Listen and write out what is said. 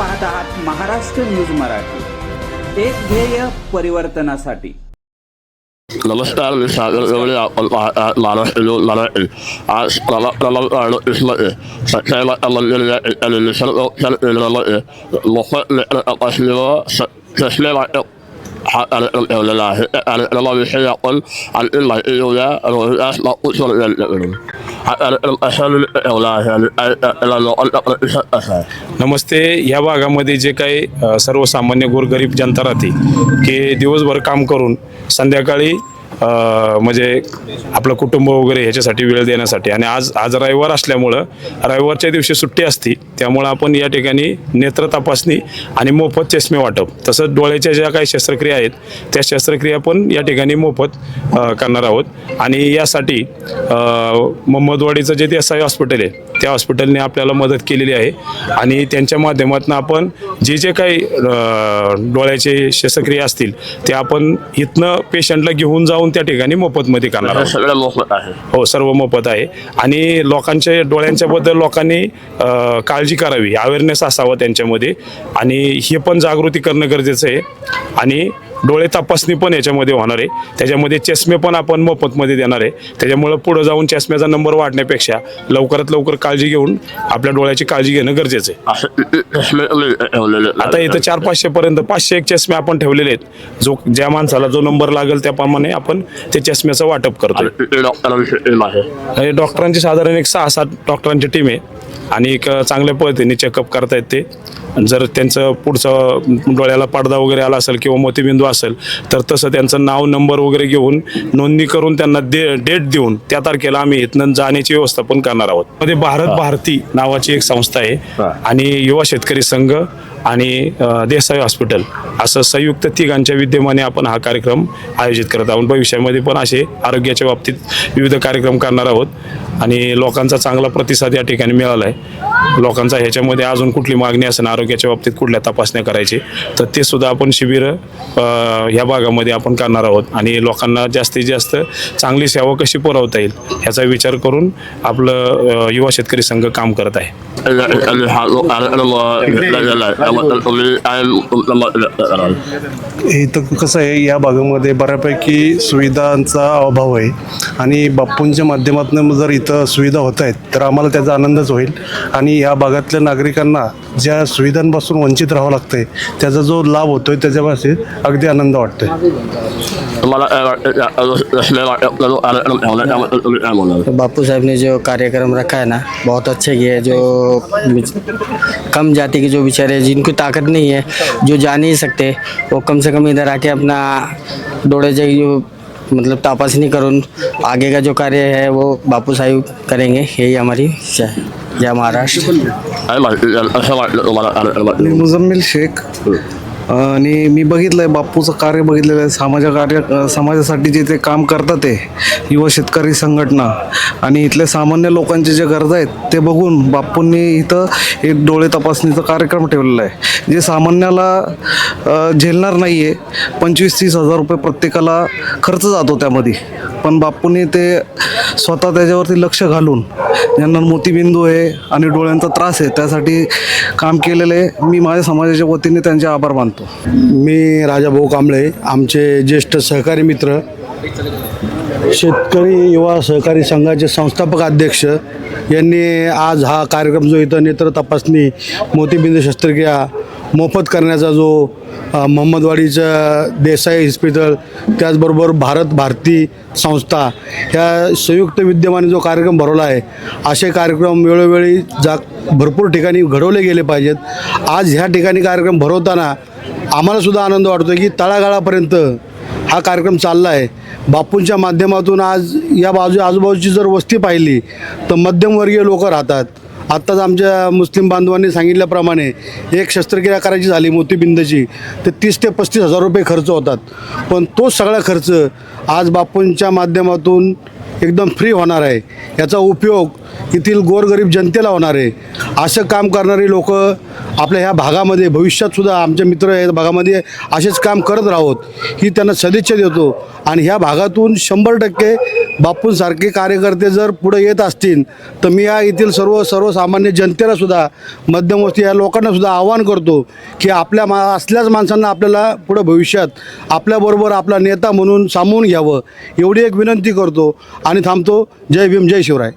पाहत आहात महाराष्ट्र न्यूज मराठी एक ध्येय परिवर्तनासाठी नमस्कार मी सागर गवळे आपण महाराष्ट्र न्यूज मराठी आज प्रभाग क्रमांक अडतीसमध्ये सकाळी मंदिर या ठिकाणी केंद्रामध्ये मोफत नेत्र तपासणी व चष्मे वाटप हा कार्यक्रम ठेवलेला आहे त्या कार्यक्रमाविषयी आपण आणखी हा नमस्ते या भागामध्ये जे काही सर्वसामान्य गोरगरीब जनता राहते की दिवसभर काम करून संध्याकाळी म्हणजे आपलं कुटुंब वगैरे ह्याच्यासाठी वेळ देण्यासाठी. आणि आज आज रविवार असल्यामुळं रविवारच्या दिवशी सुट्टी असती. त्यामुळं आपण या ठिकाणी नेत्र तपासणी आणि मोफत चष्मे वाटप. तसंच डोळ्याच्या ज्या काही शस्त्रक्रिया आहेत त्या शस्त्रक्रिया पण या ठिकाणी मोफत करणार आहोत. आणि यासाठी मोहम्मदवाडीचं जे देसाई हॉस्पिटल आहे त्या हॉस्पिटलने आपल्याला मदत केलेली आहे. आणि त्यांच्या माध्यमातून आपण जे जे काही डोळ्याचे शस्त्रक्रिया असतील ते आपण इथनं पेशंटला घेऊन जाऊन त्या ठिकाणी मोफतमध्ये करणार हे सगळं मोफत आहे. हो सर्व मोफत आहे. आणि लोकांच्या डोळ्यांच्या बद्दल लोकांनी काळजी करावी. अवेअरनेस असावं त्यांच्यामध्ये. आणि हे पण जागृती करणं गरजेचं आहे. आणि डोळे तपासणी पण याच्यामध्ये होणार आहे. त्याच्यामध्ये चष्मे पण आपण मोफतमध्ये देणार आहे. त्याच्यामुळं पुढं जाऊन चष्म्याचा नंबर वाढण्यापेक्षा लवकरात लवकर काळजी घेऊन आपल्या डोळ्याची काळजी घेणं गरजेचं आहे? आता इथं चार पाचशे पर्यंत पाचशे एक चष्मे आपण ठेवलेले आहेत. जो ज्या माणसाला जो नंबर लागेल त्याप्रमाणे आपण ते चष्म्याचं वाटप करतो डॉक्टरांची साधारण एक सहा सात डॉक्टरांची टीम आहे. आणि एक चांगल्या पद्धतीने चेकअप करतायत ते. जर त्यांचं पुढचं डोळ्याला पडदा वगैरे आला असेल किंवा मोतीबिंदू असेल तर तसं त्यांचं नाव नंबर वगैरे घेऊन नोंदणी करून त्यांना दे डेट देऊन त्या तारखेला आम्ही इथनं जाण्याची व्यवस्था पण करणार आहोत. मध्ये भारत भारती नावाची एक संस्था आहे आणि युवा शेतकरी संघ आणि देसाई हॉस्पिटल. असं संयुक्त तिघांच्या विद्यमाने आपण हा कार्यक्रम आयोजित करत आहोत. भविष्यामध्ये पण असे आरोग्याच्या बाबतीत विविध कार्यक्रम करणार आहोत. आणि लोकांचा चांगला प्रतिसाद या ठिकाणी मिळाला आहे लोकांचा ह्याच्यामध्ये अजून कुठली मागणी असेल आरोग्याच्या बाबतीत कुठल्या तपासण्या करायची तर ते सुद्धा आपण शिबिरं ह्या भागामध्ये आपण करणार आहोत. आणि लोकांना जास्तीत जास्त चांगली सेवा कशी पुरवता येईल ह्याचा विचार करून आपलं युवा शेतकरी संघ काम करत आहे. इथं कसं आहे या भागामध्ये बऱ्यापैकी सुविधांचा अभाव आहे. आणि बाप्पूंच्या माध्यमातून जर इथं सुविधा होत आहेत तर आम्हाला त्याचा आनंदच होईल. आणि या भागातल्या नागरिकांना ज्या सुविधांपासून वंचित राहावं लागतंय त्याचा जो लाभ होतोय त्याच्यापासून अगदी आनंद वाटतोय तुम्हाला बापू साहब ने जो कार्यक्रम रखा है ना बहुत अच्छे किए जो कम जाति के जो बेचारे जिनको ताकत नहीं है जो जा नहीं सकते वो कम से कम इधर आके अपना डोळ्याचे जो मतलब तपासणी करून आगे का जो कार्य है वो बापू साहेब करेंगे यही हमारी इच्छा है जय महाराष्ट्र المزمل شيخ आणि मी बघितलं आहे बाप्पूचं कार्य बघितलेलं आहे. समाज कार्य समाजासाठी जे ते काम करतात ते युवा शेतकरी संघटना. आणि इथल्या सामान्य लोकांचे जे गरजा आहेत ते बघून बाप्पूंनी इथं एक डोळे तपासणीचा कार्यक्रम ठेवलेला आहे. जे सामान्याला झेलणार नाही आहे पंचवीस तीस हजार रुपये प्रत्येकाला खर्च जातो त्यामध्ये. पण बाप्पूंनी ते स्वतः त्याच्यावरती लक्ष घालून ज्यांना मोतीबिंदू आहे आणि डोळ्यांचा त्रास आहे त्यासाठी काम केलेलं आहे. मी माझ्या समाजाच्या वतीने त्यांचे आभार मानतो. मी राजाभाऊ कांबळे आमचे ज्येष्ठ सहकारी मित्र शेतकरी युवा सहकारी संघाचे संस्थापक अध्यक्ष यांनी आज हा कार्यक्रम जो इथं नेत्र तपासणी मोतीबिंदू शस्त्रक्रिया मोफत करण्याचा जो अ, मोहम्मदवाडीचं देसाई हॉस्पिटल त्याचबरोबर भारत भारती संस्था ह्या संयुक्त विद्यमाने जो कार्यक्रम भरवला आहे असे कार्यक्रम वेळोवेळी जा भरपूर ठिकाणी घडवले गेले पाहिजेत. आज ह्या ठिकाणी कार्यक्रम भरवताना आम्हालासुद्धा आनंद वाटतो की तळागाळापर्यंत हा कार्यक्रम चालला आहे. बापूंच्या माध्यमातून आज या बाजू आजूबाजूची जर वस्ती पाहिली तर मध्यमवर्गीय लोक राहतात. आत्ताच आमच्या मुस्लिम बांधवांनी सांगितल्याप्रमाणे एक शस्त्रक्रिया करायची झाली मोतीबिंदची तर तीस ते पस्तीस हजार रुपये खर्च होतात. पण तो सगळा खर्च आज बापूंच्या माध्यमातून एकदम फ्री होणार आहे. याचा उपयोग येथील गोरगरीब जनतेला होणार आहे. असं काम करणारी लोक आपल्या ह्या भागामध्ये भविष्यातसुद्धा आमचे मित्र या भागामध्ये असेच काम करत राहोत ही त्यांना सदिच्छा देतो. आणि ह्या भागातून शंभर टक्के बापूंसारखे कार्यकर्ते जर पुढे येत असतील तर मी या येथील सर्व सर्वसामान्य जनतेलासुद्धा मध्यमवस्ती या लोकांनासुद्धा आवाहन करतो की आपल्या मा असल्याच माणसांना आपल्याला पुढं भविष्यात आपल्याबरोबर आपला नेता म्हणून सामावून घ्यावं एवढी एक विनंती करतो. आणि थांबतो. जय भीम जय शिवराय.